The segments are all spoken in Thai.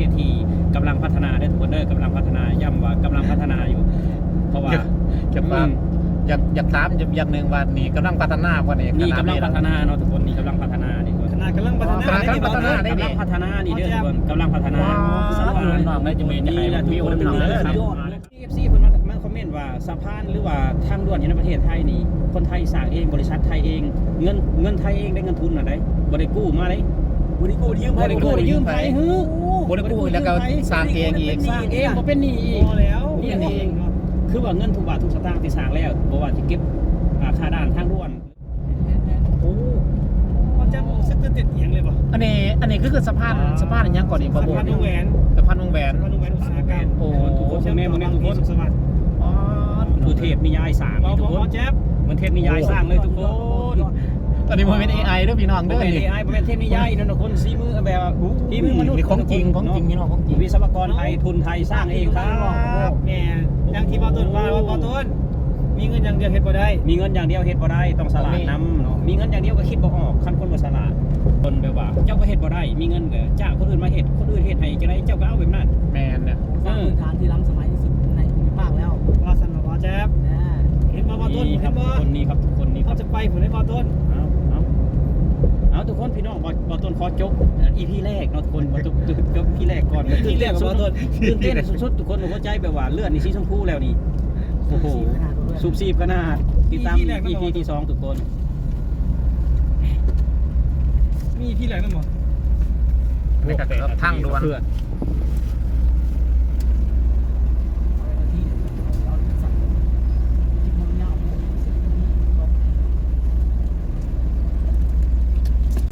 ทศที่กำลังพัฒนาเด้อทุกคนเด้อกำลังพัฒนาย้ำว่ากำลังพัฒนาอยู่ เพราะว่า จะมาอยากอยากถามอย่างหนึ่งว่านี่กำลังพัฒนากว่านี่นี่กำลังขพัฒนาเนาะทุกคนนี่กำลังพัฒนานี่ทุกคนขนาดกำลังพัฒนาขนาดกำลังพัฒนาได้กำลังพัฒนานี่เด้อทุกคนกำลังพัฒนาว้าวสะพานน้องได้จะมีนี่แหละจะให้ทุกคนวิวได้พี่น้องเด้อครับ FC เพิ่นมามาคอมเมนต์ว่าสะพานหรือว่าทางด่วนอยู่ในประเทศไทยนี่คนไทยสร้างเองบริษัทไทยเอง เงินเงินไทยเองได้เงินทุนน่ะได้บ่ได้กู้มาเลยบริโภคยืมบ่ได้กู้ได้ยืมไผฮื้อ บ่ได้กู้แล้วก็สร้างเองอีกสร้างเองบ่เป็นหนี้อีกพอแล้วนี่เองคือว่าเงินทุกบาททุกสตางค์ที่สร้างแล้วบ่ว่าสิเก็บอ่าค่าด่านทางด่วนโอ้มันจะบอกสักตื่นเต้นเอียงเลยป่ะอันนี้อันนี้คือคือสะพานสะพานอันยังก่อนนี่บ่สะบ่พานวงแหวนสะพานวงแหวนสะพานวงแหวนอุตสาหกรรมโอ้ทุกคนแม่มึงแม่ทุกคนสุขสวัสดิ์อ๋อคือเทพนิยายสร้างบอนี่บทุกอคนแจ๊บเหมือนเทพนิยายสร้างเลยทุกคน อันนี้มันเป็น AI เด้อพี่น้องบ่เด้อแม่นนี่ AI บ่แม่นเทพนิยายนั่นทุกคนสีมือแบบฝีมือมนุษย์นี่ของจริงของจริงพี่น้องของจริง วิศวกรไทยทุนไทยสร้างเองครับแหมอย่างที่บอต้นว่าว่าบอต้นมีเงินอย่างเดียวเฮ็ดบ่ได้มีเงินอย่างเดียวเฮ็ดบ่ได้ต้องสลาดนำเนาะมีเงินอย่างเดียวก็คิดบ่ออกคันคนบ่สลาดคนแบบว่า เจ้าก็เฮ็ดบ่ได้ มีเงินก็จ้างคนอื่นมาเฮ็ดคนอื่นเฮ็ดให้จังไดเจ้าก็เอาแบบนั้นแมนเนี่ยสร้างพื้นฐานที่ล้ำสมัยที่สุดในภูมิภาคแล้วว่าสันบอแจ๊บนะเห็นบ่บอต้นนี่คเห็รับนบ่คนนี้ครับทุกคนนี่คเขารับจะไปผลให้บอต้นเอาเอา เอาทุกคนพี่น้องบ่บ่ต้นขอจบอีพีแรกเนาะทุกคนบ่จบจบพีแรกก่อนที่แรกกับบอต้นตื่นเต้นสุดๆทุกคนหัวใจแบบว่าเลือดนี่สีชมพูแล้วนี่โอ้โหสูบซีบขนาดติดตาม EP แรกนะ EP ที่สองทุกคน มีที่แรกนั่นบ่นี่ก็คือทางด่วน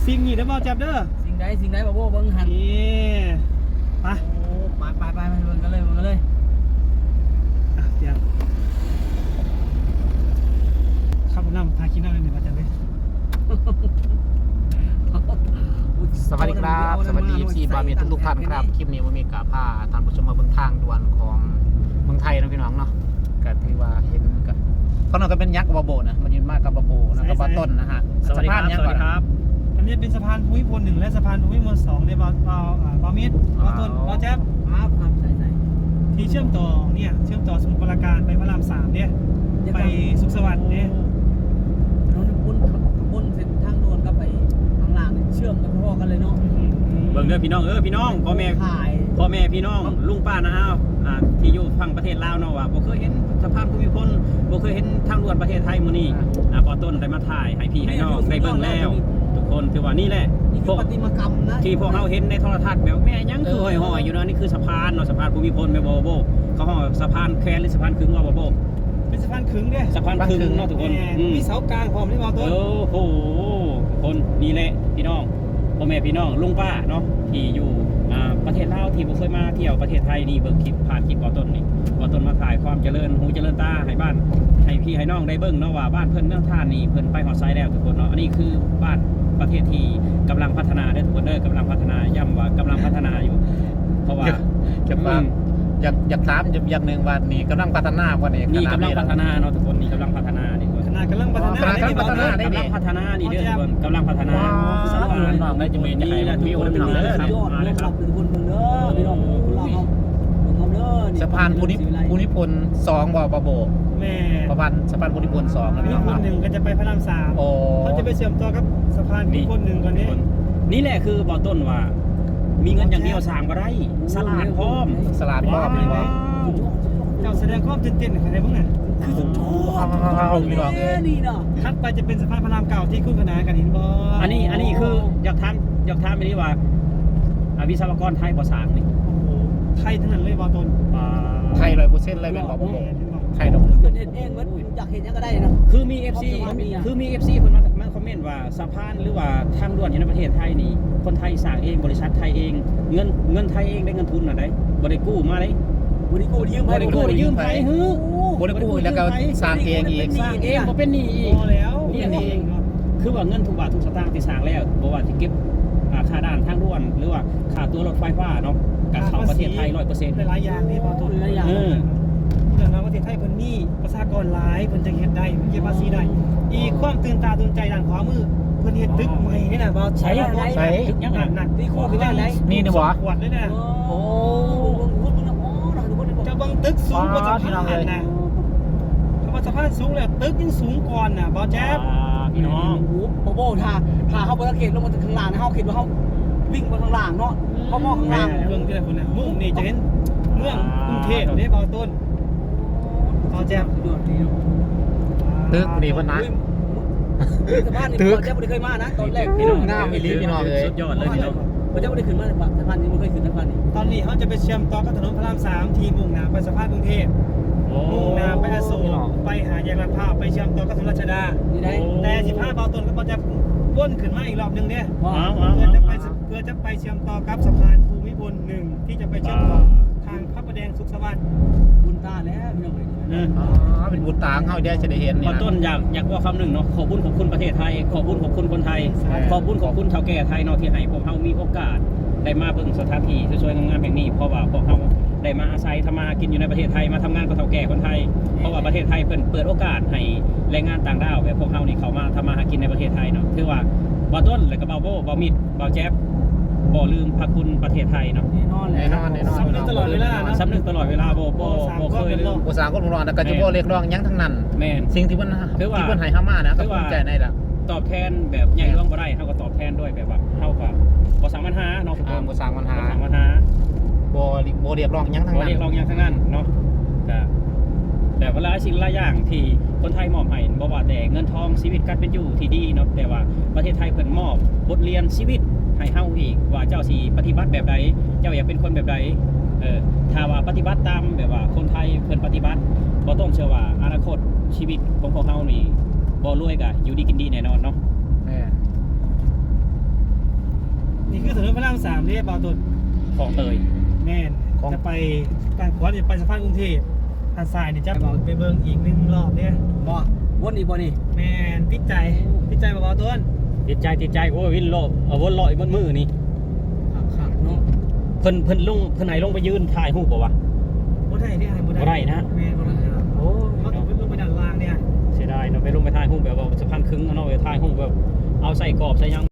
เพื่อนสิ่งนี้เด้อบอแจ๊บเด้อสิ่งใดสิ่งใดบ่บ่เบิ่งหันนี่ไปไปไปไปไปเบิ่งกันเลยเบิ่งกันเลยอะเดี๋ยวขับน้ำทาขี้น้ำเลยนี่บอแจ๊บเลยสวัสดีครับสวัสดี FC บามีทุกๆท่านครับคลิปนี้มันมีกาพาท่านผู้ชมมาเบิ่งทางด่วนของเมืองไทยนะพี่น้องเนาะก็ถือว่าเห็นก็เขาเนาะก็เป็นยักษ์กับบาโบนะมันยืนมากกับบาโบนะกับบาต้นนะฮะสวัสดีครับสะพานยัสงวัสก่อนดีครับอั นนี้เป็นสะพานภูมิพลหนึ่งและสะพานภูมิพลสองในบอเบาอ่าบอมิดบอต้นบอแจ๊บครับครับใช่ใช่ที่เชื่อมต่อเนี่ยเชื่อมต่อสมุทรปราการไปพระรามสามเนี่ยไปสุขสวัสดิ์เนี่ยถนนบุญบุญเส้นทางด่วนกับไปทางล่างนี่เชื่อมกันพอกันเลยเนาะเบิ่งเด้อพี่น้องเออพี่น้องพ่อแม่ขายพ่อแม่พี่น้องลุงป้านะอ้าวอ่าที่อยู่ฝั่งประเทศลาวเนาะว่าบ่เคยเห็นสะพานภูมิพลบ่เคยเห็นทางด่วนประเทศไทยมื้อนี้อ่าพอต้นได้มาถ่ายให้พี่ให้น้องได้เบิ่งแล้ว ทุกคนถือว่านี่แหละนี่พคือวกปฏิมากรรมนะที่พวกเขาเห็นในโทรทัศน์แบบแม่ยังคือห้อยๆอยู่เนาะนี่คือสะพานเนาะสะพานภูมิพลแม่บ่บ่เขาห้องสะพานแควหรือสะพานคึงว่าบ่บ่เป็นสะพานขึงเนี่ยสะพานคึงเนาะทุกคนแหม่อืมมีเสากลางพร้อมที่บอต้นโอ้โหคนนี่แหละพี่น้องพ่อแม่พี่น้องลุงป้าเนาะที่อยู่อ่าประเที่บ่เคยมาเที่ยวประเทศไทยนี่เบิ่งคลิปผ่านคลิปบ่อต้นนี่บ่อต้นมาถ่ายความเจริญหูเจริญตาให้บ้านให้พี่ให้น้องได้เบิ่งเนาะว่าบ้านเพิ่นเมืองท่านนี่เพิ่นไปฮอดไซด์แล้วทุกคนเนาะอันนี้คือบ้านประเทศที่กำลังพัฒนาเด้ทุกคนเด้อกำลังพัฒนาย้ำว่ากำลังพัฒนาอยู่ เพราะว่าจะมาอยากอยากถามอย่างหนึ่งว่านี่กำลังพัฒนาว่านี่นี่กำลังพัฒนาเนาะทุกคนนี่กำลังพัฒนา กคนขนาดกำลังพัฒนาขนาดกำลังพัฒนาได้กำลังพัฒนานี่เด้อทุกคนกำลังพัฒนาว้าวสะพานน้องได้จะมีนี่แหละทุกคนจะให้วิวได้พี่น้องเด้อยอดมาเลยรครัอบบเป็นคนเบิ่งเด้อพี่น้องคุณเราเอาเบิ่งเอาเด้อสะพานภูนิภูนิพลสองบ่บาโบแม่ประมาณสะพานภูนิพลสองนะภูพี่มิน้องพลหนึ่งก็จะไปพระรามสามโอ้เขาจะไปเชื่อมต่อกับสะพานภูมิพลหนึ่งก่อนนี้นี่แหละคือบ่อต้นว่า มีเงินอย่างเดียวสร้างบ่ได้สลาดพร้อมสลัดรอบเลยว่า จ้าแสดงความตื่นเต้นให้ใครได้บ้างน่ะคือสุดยอดพี่น้อง เอ้นี่เนาะคัดไปจะเป็นสะพานพระรามเก่าที่คู่ขนานกันเห็นบ่อันนี้อันนี้คืออยากถามอยากถามไปนี่ว่าอ่าวิศวกรไทยบ่สร้างนี่โอ้โหไทยทั้งนั้นเลยบอต้นอ่าไทยร้อยเปอร์เซ็นต์เลยเป็นบาโบไทยดอกคือเกิดเหตุเองเหมือนอยากเห็นยังก็ได้เนาะ คือมี FC ครับมีอะ คือมี FC เพิ่นมามาคอมเมนต์ว่าสะพานหรือว่าทางด่วนอยู่ในประเทศไทยนี่คนไทยสร้างเองบริษัทไทยเอง เงินเงินไทยเองได้เงินทุนน่ะได้บ่ได้กู้มาเลย บริโภคยืมบ่ได้กู้ได้ยืมไผฮื้อบ่ได้กู้แล้วก็สร้างเองอีกสร้างเองบ่เป็นหนี้อีกพอแล้วนี่เองคือว่าเงินทุกบาททุกสตางค์ที่สร้างแล้วบ่ว่าสิเก็บอ่าค่าด่านทางด่วนหรือว่าค่าตัวรถไฟฟ้าเนาะกับเข้าประเทศไทย100%หลายๆอย่างนี่บอต้นหลายอย่างเออเรื่องราวประเทศไทยเพิ่นมีประชากรหลายเพิ่นจะเฮ็ดได้เพิ่นเก็บภาษีได้อีกความตื่นตาตื่นใจด้านขวามือเพื่อนเฮ็ดตึกใหม่นี่นะบอสใช่บอสใส่ยังหนักหนักนี่คู่คือว่าอะไรนี่นี่บ่ขวดเลยนะโอ้ บังตึกสูงกว่าสะพานเลยนะเพราะว่าสะพานสูงแล้วตึกยังสูงก่อนน่ะบอแจ๊บพี่น้องโอ้โหโบถ้าถ้าเขาบนเขตลงมาถึงข้างล่างนะเขาคิดว่าเขาวิ่งไปข้างล่างเนาะเขามองข้างล่างเมืองที่ไหนคนน่ะมุ่งนี่จะเห็นเมืองกรุงเทพนี่บอต้นบอแจ๊บดยอดดีเนาะตึกดีเพิ่นนะสะพานนี่ตึกเจ้าไม่เคยมานะตอนแรกพี่น้องงามอีหลีพี่น้องเอ้ยสุดยอดเลยพี่น้อง เจ้าไม่ได้ขึ้นมาสะพานนี้ไม่เคยขึ้นสะพานนี้ตอนนี้เขาจะไปเชื่อมต่อกับถนนพระรามสามทีมุ่งหน้าไปสะพานกรุงเทพโอ้มุ่งหน้าไปอโศกไปหาแยกลาดพร้าวไปเชื่อมต่อกับถนนรัชดานี่ได้แต่สิบห้าบอลต้นก็บอลจะวนขึ้นมาอีกรอบหนึงเนี่ยว่าอ้าวอ้าวเพื่อจะไปอ้าวเพื่อจะไปเชื่อมต่อกับสะพานภูมิพลหนึ่งที่จะไปเชื่อมต่อทางพระประแดงสุขสวัสดิ์บุญตาแล้วพี่ น้องเอ้ยเอออ๋อเป็นบุตรตางเฮาได้จะได้เห็นขนี่อนะ ต้นอยากอยากว่าคำหนึ่งเนาะขอบคุญขอบคุณประเทศไทย ขอบคุญขอบคุณคนไทย ใช่ ขอบคุญขอบคุณชาวแก่ไทยเนาะที่ให้พวกเฮามีโอกาส ได้มาเบิ่งสถานที่สวยๆงามๆแบบนี้เพราะว่าพวกเฮาได้มาอาศัยทำมาหากินอยู่ในประเทศไทยมาทำงานกับชาวแก่คนไทย เพราะว่าประเทศไทยเปิดเปิดโอกาสให้แรงงานต่างด้าวแบบพวกเฮานี่เขามาทำมาหากินในประเทศไทยเนาะถือว่าบ่าวต้นแล้วก็บ่าวโบบ่าวมิดบ่าวแจ๊บบ่ลืมพระคุณประเทศไทยเนาะ แน่นอนแหละแน่นอนแน่นอน สำนึกต สำนึกตลอดเวลาบ่บ่บ่เคยลืมภาษาคนร้อนแต่ก็จะบ่เรียกร้องหยังทั้งนั้น แม่น สิ่งที่เพิ่นคือว่าที่เพิ่นให้เฮามานะคืก็อภูว่ามิใจในล่ะตอบแทนแบบใหญ่ร่วงบ่ได้เฮาก็ตอบแทนด้วยแบบว่าเฮาก็บ่สามารถหาเนาะทุกคอ่านบ่สร้างปัญหาบ่สามารถหาบ่บ่เรียกร้องหยังทั้งบ่นั้น เรียกร้องอย่างทั้งนั้นเนาะก็แต่เวลาสิ่งหลายอย่างที่คนไทยมอบให้บ่ว่าแต่เงินทองชีวิตการเป็นอยู่ที่ดีเนาะแต่ว่าประเทศไทยเพิ่นมอบบทเรียนชีวิต ให้เฮาอีกว่าเจ้าสิปฏิบัติแบบใดเจ้าอยากเป็นคนแบบใดเออถ้าว่าปฏิบัติตามแบบว่าคนไทยเพิ่นปฏิบัติบ่ต้องเชื่อว่าอนาคตชีวิตของพวกเฮานี่บ่รวยก็อยู่ดีกินดีแน่นอนเนาะแม่นี่คือถนนพระรามสามเนี่ยบอลต้นของเตย แม่นจะไปการขวาจะไปสะพานกรุงเทพทางซ้ายเนี่ยจะไปเบิ่งอีกหนึ่งรอบเนี่ยบ่วนอีกบ่นี่แม่นติดใจติดใจบอลต้น ติดใจติดใจโอ้ยวินโลบเอาวนลอยบนมือนี่ขักๆเนาะเพิ่นเพิ่นลงเพิ่นไหนลงไปยืนถ่ายรูปบ่วะบ่ได้เนี่ยบ่ได้บ่ได้นะแม่นบ่ได้นะโอ้เขาต้องไปลงไปด้านล่างเนี่ยเสียดายเนาะไปลงไปถ่ายรูปแบบว่าสะพานครึ่งเอาเนาะไปถ่ายรูปแบบเอาใส่กรอบใส่หยัง